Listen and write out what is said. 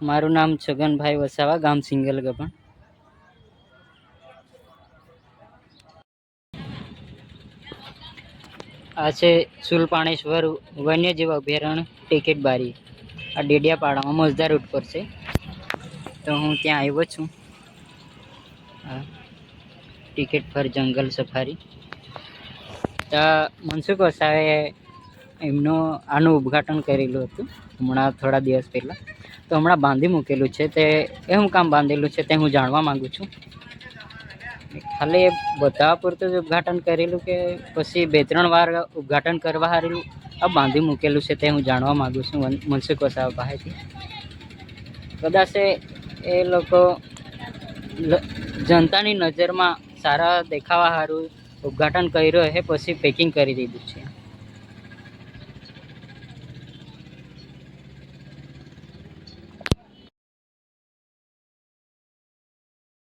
મારું નામ છગનભાઈ વસાવા, ગામ સિંગલ ગપણ આ છે સુલપાણેશ્વર વન્યજીવ અભયારણ્ય ટિકિટ બારી. આ ડેડિયાપાડામાં મજદા રૂટ પર છે. તો હું ત્યાં આવ્યો છું. ટિકિટ ફર જંગલ સફારી. તો મનસુખ વસાવે એમનું, આનું ઉદ્ઘાટન કરેલું હતું હમણાં થોડા દિવસ પહેલાં. તો હમણાં બાંધી મૂકેલું છે તે એવું કામ બાંધેલું છે તે હું જાણવા માગું છું. ખાલી એ બતાવવા પૂરતું જ ઉદઘાટન કરેલું કે પછી બે ત્રણ વાર ઉદઘાટન કરવા હારેલું, આ બાંધી મૂકેલું છે તે હું જાણવા માગું છું મન- મનસુખ વસાવા પાસેથી. કદાચ એ- એ લોકો જનતાની નજરમાં સારા દેખાવા સારું ઉદઘાટન કર્યું હે પછી પેકિંગ કરી દીધું છે.